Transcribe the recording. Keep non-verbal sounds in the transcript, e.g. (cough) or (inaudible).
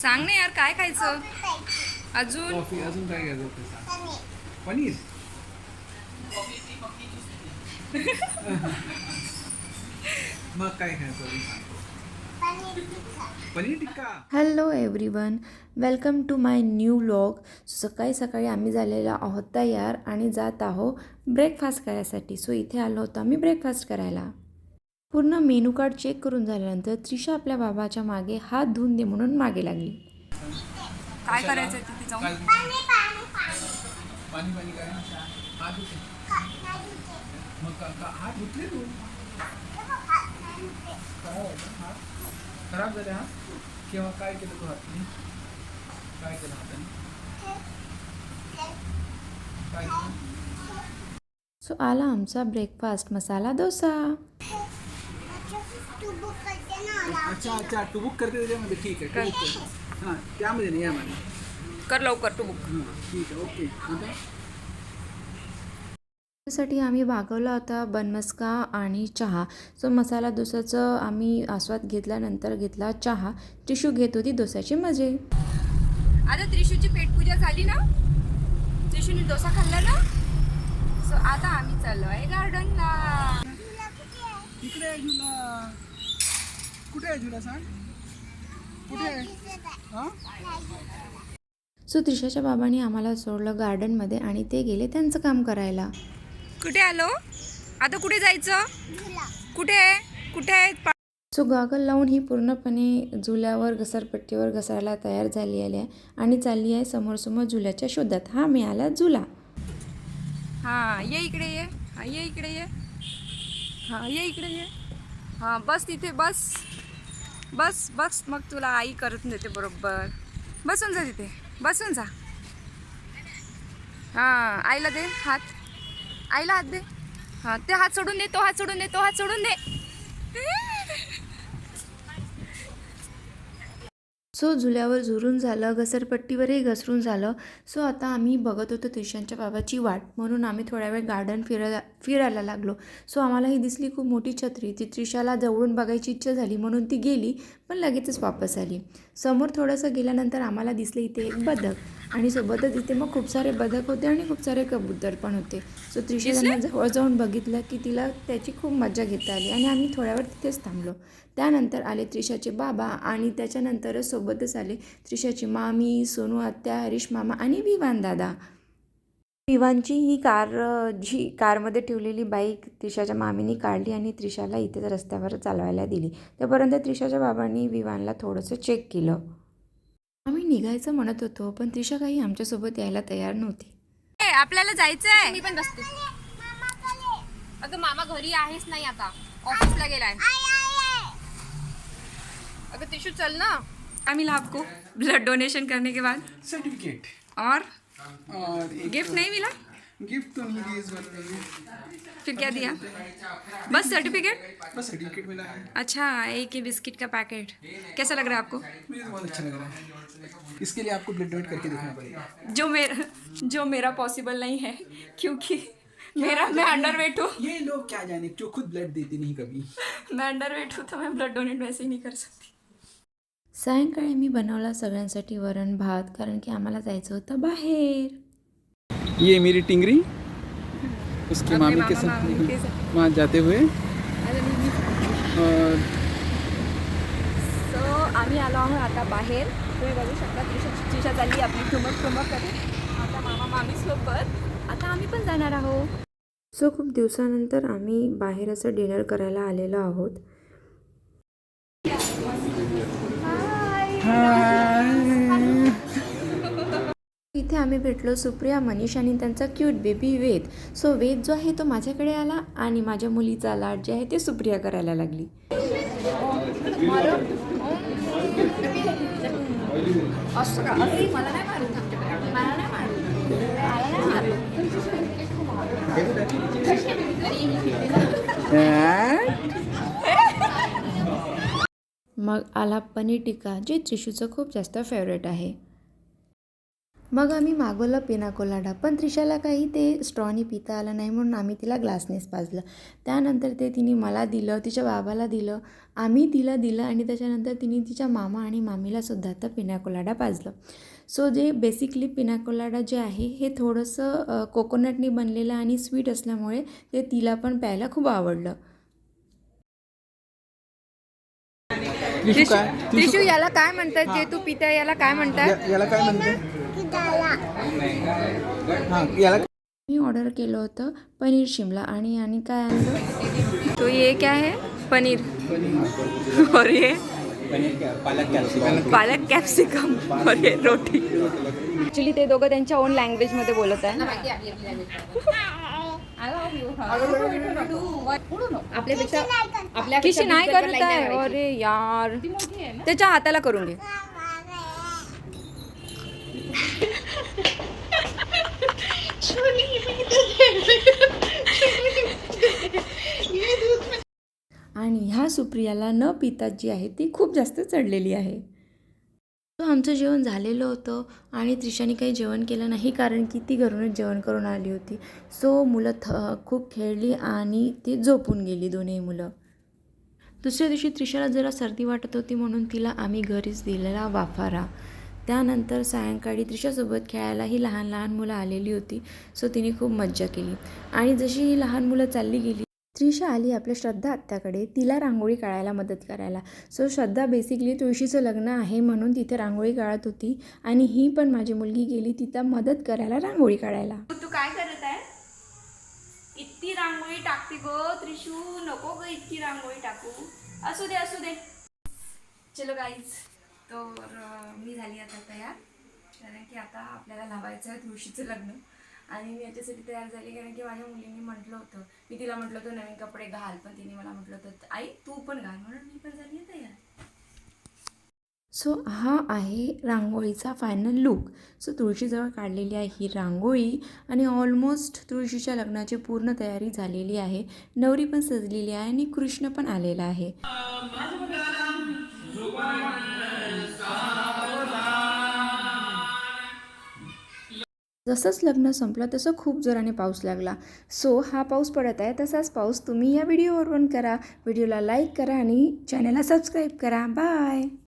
सांग ना यार काय खायचं? अजून? कॉफी अजून काय घ्यायचं होतं? सांग. पनीर? मग काय खायचं अजून? सांग. Paneer tikka. Hello everyone welcome to my new vlog सकाळी सकाळी आम्ही झालेलो आहोत तयार आणि जात आहो ब्रेकफास्ट करायसाठी. सो इथे आलो होतो आम्ही ब्रेकफास्ट करायला. पूर्ण मेनू कार्ड चेक करून झाल्यानंतर त्रिशा आपल्या बाबाच्या मागे हात धुवून दे म्हणून मागे लागली. काय करायचं तिथे जाऊन? खराब झाले काय केलं तू हाताने? काय केलं हाताने? काय केलं? सो आला आमचा ब्रेकफास्ट मसाला डोसा. अच्छा अच्छा तू बुक करते त्याच्यामध्ये ठीक आहे ठीक आहे. हां त्यामध्ये नाही यामध्ये. कर लवकर तू बुक हां ठीक आहे ओके. आता? साठी आम्ही मागवला होता बनमस्का आणि चहा. सो मसाला डोसाचं आम्ही आस्वाद घेतल्यानंतर घेतला चहा. टिशू घेत होती डोस्याचे मजे. आता त्रिशूची पेटपूजा झाली ना? त्रिशूने डोसा खाल्ला ना? सो आता आम्ही चाललो आहे गार्डनला कुठे आहे सांग? कुठे आहे? हां? सो त्रिशाच्या बाबांनी आम्हाला सोडलं गार्डनमध्ये आणि ते गेले त्यांचं काम करायला. कुठे आलो? आता कुठे जायचं? कुठे कुठे आहे पा- सो गॉगल लावून ही पूर्णपणे झुल्यावर घसरपट्टीवर घसरायला तयार झाली आहे आणि चालली आहे समोरसमोर झुल्याच्या शोधात. हा मिळाला झुला हा ये इकडे ये. हा ये इकडे ये. हा ये इकडे ये. हा बस तिथे बस. बस बस. मग तुला आई करत देते बरोबर. बसून जा तिथे. बसून जा. हां आईला दे हात. आईला हात दे. हां ते हात सोडून दे तो हात सोडून दे तो हात सोडून दे. (laughs) सो झुल्यावर झुरून झालं घसरपट्टीवरही घसरून झालं. सो आता आम्ही बघत होतो त्रिशांच्या बाबाची वाट म्हणून आम्ही थोड्या वेळ गार्डन फिरायला फिरायला लागलो. सो आम्हाला ही दिसली खूप मोठी छत्री. ती त्रिशाला जवळून बघायची इच्छा झाली म्हणून ती गेली. पण लगेचच वापस आली. समोर थोडंसं गेल्यानंतर आम्हाला दिसले इथे एक बदक. आणि सोबतच इथे मग खूप सारे बदक होते आणि खूप सारे कबूतर पण होते. सो त्रिशा जवळ जाऊन बघितलं की तिला त्याची खूप मजा घेता आली आणि आम्ही थोड्या वेळ तिथेच थांबलो. त्यानंतर आले त्रिशाचे बाबा आणि त्याच्यानंतरच सोबतच आले त्रिशाची मामी सोनू आत्या हरीश मामा आणि विवान दादा. विवानची ही कार जी कारमध्ये ठेवलेली बाईक त्रिशाच्या मामीनी काढली आणि त्रिशाला इथेच रस्त्यावर चालवायला दिली. तोपर्यंत त्रिशाच्या बाबांनी विवानला थोडंसं चेक केलं. आम्ही निघायचं म्हणत होतो पण त्रिशा काही आमच्यासोबत यायला तयार नव्हती. आपल्याला जायचंय. मी पण बसते. अगं मामा घरी आहेच नाही आता. ऑफिसला गेलाय. अगर टिशू चल ना. क्या मिला आपको ब्लड डोनेशन करने के बाद. सर्टिफिकेट और और गिफ्ट नहीं मिला? गिफ्ट तो नहीं दी इस बार फिर क्या दिया? बस सर्टिफिकेट बस सर्टिफिकेट मिला है। अच्छा एक ही बिस्किट का पैकेट कैसा लग रहा है आपको? मुझे तो बहुत अच्छा लग रहा है। इसके लिए आपको ब्लड डोनेट करके देखना पड़ेगा। जो मेरा जो मेरा पॉसिबल नहीं है क्योंकि मेरा मैं अंडर वेट हूँ। ये लोग क्या जाने जो खुद ब्लड देते नहीं कभी? मैं अंडर वेट हूँ तो मैं ब्लड डोनेट वैसे ही नहीं कर सकती। सायंकाळी मी बनवला सगळ्यांसाठी वरण भात कारण की आम्हाला जायचं होतं बाहेर. ये मेरी टिंगरी. उसकी मामी के साथ वहाँ जाते हुए। और सो आम्ही आलो आहोत आता बाहेर. तुम्ही बघू शकता त्रिशा त्रिशा चालली आपली ठुमक ठुमक करत आता मामा मामीसोबत आता आम्ही पण जाणार आहोत. सो खूप दिवसानंतर आम्ही बाहेर असं डिनर करायला आलेलो आहोत. इथे आम्ही भेटलो सुप्रिया मनीष आणि त्यांचा cute baby Ved. So Ved जो आहे तो माझ्याकडे आला आणि माझ्या मुलीचा लाड जे आहे ते सुप्रिया करायला लागली. मला मग आला पनीर टिक्का जे त्रिशूचं खूप जास्त फेवरेट आहे. मग आम्ही मागवलं पिना कोलाडा पण त्रिशाला काही ते स्ट्रॉनी पिता आलं नाही म्हणून आम्ही तिला ग्लासनेच पाजलं. त्यानंतर ते तिने मला दिलं तिच्या बाबाला दिलं आम्ही तिला दिलं आणि त्याच्यानंतर तिने तिच्या मामा आणि मामीलासुद्धा तर आता पिना कोलाडा पाजलं. सो जे बेसिकली पिना कोलाडा जे आहे हे थोडंसं कोकोनटनी बनलेलं आणि स्वीट असल्यामुळे ते तिला पण प्यायला खूप आवडलं. त्रिशू काय? याला काय म्हणतात? जे तू पिता याला काय म्हणतात? याला काय म्हणते हा याला मी ऑर्डर केलं होतं पनीर शिमला आणि आणि काय आणलं? तो ये क्या है? पनीर. और ये? पालक कॅप्सिकम और ये रोटी. ॲक्च्युली ते दोघं त्यांच्या ओन लँग्वेजमध्ये बोलत आहे (laughs) आपल्यापेक्षा आपल्या किशी नाही करत आहे. अरे यार. त्याच्या हाताला करून घे. आणि ह्या सुप्रियाला न पिता जी आहे ती खूप जास्त चढलेली आहे. तो आमचं जेवण झालेलं होतं आणि त्रिशाने काही जेवण केलं नाही कारण की ती घरूनच जेवण करून आली होती. सो मुलं थ खूप खेळली आणि ती झोपून गेली दोन्ही मुलं. दुसऱ्या दिवशी त्रिशाला जरा सर्दी वाटत होती म्हणून तिला आम्ही घरीच दिलेला वाफारा. त्यानंतर सायंकाळी त्रिशासोबत खेळायला ही लहान लहान मुलं आलेली होती. सो तिने खूप मज्जा केली. आणि जशी ही लहान मुलं चालली गेली त्रिशा आली आपल्या श्रद्धा आत्याकडे तिला रांगोळी काढायला मदत करायला. सो श्रद्धा बेसिकली तुळशीचं लग्न आहे म्हणून तिथे रांगोळी काढत होती आणि ही पण माझी मुलगी गेली तिथं मदत करायला रांगोळी काढायला. तू काय करत आहे? इतकी रांगोळी टाकते गो त्रिशू. नको ग इतकी रांगोळी टाकू. असू दे असू दे. चलो गाईज तर मी झाली आता तयार. कारण की आता आपल्याला लावायचं आहे तुळशीचं लग्न. आणि मी याच्यासाठी तयार झाली कारण की माझ्या मुलींनी म्हटलं होतं. मी तिला म्हटलं होतं नवीन कपडे घाल. पण तिने मला म्हटलं होतं आई तू पण घाल. म्हणून मी पण झाली तयार. सो हा आहे रांगोळीचा फायनल लुक सो तुळशीजवळ काढलेली आहे ही रांगोळी आणि ऑलमोस्ट तुळशीच्या लग्नाची पूर्ण तयारी झालेली आहे. नवरी पण सजलेली आहे आणि कृष्ण पण आलेला आहे. जसंच लग्न संपलं तसं खूप जोराने पाऊस लागला. सो हा पाऊस पडत आहे तसाच पाऊस तुम्ही या व्हिडिओवरून करा. व्हिडिओला लाईक करा आणि चॅनलला सबस्क्राईब करा. बाय